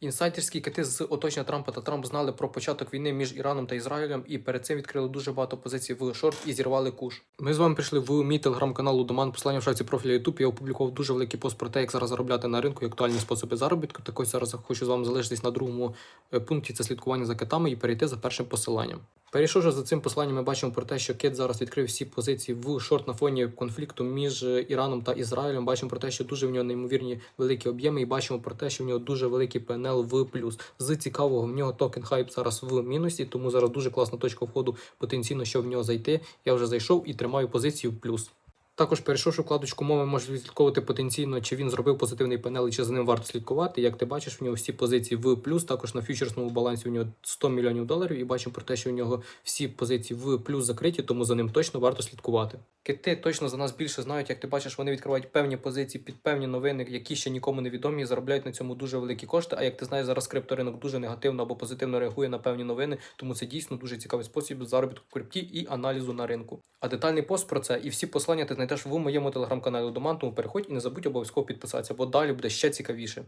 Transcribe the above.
Інсайдерські кити з оточення Трампа та Трамп знали про початок війни між Іраном та Ізраїлем і перед цим відкрили дуже багато позицій в шорт і зірвали куш. Ми з вами прийшли в мій телеграм-канал Лудоман. Послання в шапці профіля YouTube. Я опублікував дуже великий пост про те, як зараз заробляти на ринку і актуальні способи заробітку. Так ось зараз хочу з вами залишитись на другому е, пункті. Це слідкування за китами і перейти за першим посиланням. Перейшовши за цим посланням, ми бачимо про те, що кит зараз відкрив всі позиції в шорт на фоні конфлікту між Іраном та Ізраїлем. Бачимо про те, що дуже в нього неймовірні великі об'єми, і бачимо про те, що в нього дуже великий ПНЛ в плюс. З цікавого в нього токен хайп зараз в мінусі, тому зараз дуже класна точка входу потенційно, що в нього зайти. Я вже зайшов і тримаю позицію в плюс. Також перейшовши вкладочку мови, можеш відслідковувати потенційно, чи він зробив позитивний панел, і чи за ним варто слідкувати. Як ти бачиш, в нього всі позиції в плюс. Також на фьючерсному балансі у нього 100 мільйонів доларів. І бачимо про те, що у нього всі позиції в плюс закриті, тому за ним точно варто слідкувати. Кити точно за нас більше знають. Як ти бачиш, вони відкривають певні позиції під певні новини, які ще нікому не відомі, і заробляють на цьому дуже великі кошти. А як ти знаєш, зараз крипторинок дуже негативно або позитивно реагує на певні новини, тому це дійсно дуже цікавий спосіб заробітку крипті і аналізу на ринку. А детальний пост про це і всі послання ти знайдеш в моєму телеграм-каналі Доман, тому переходь і не забудь обов'язково підписатися, бо далі буде ще цікавіше.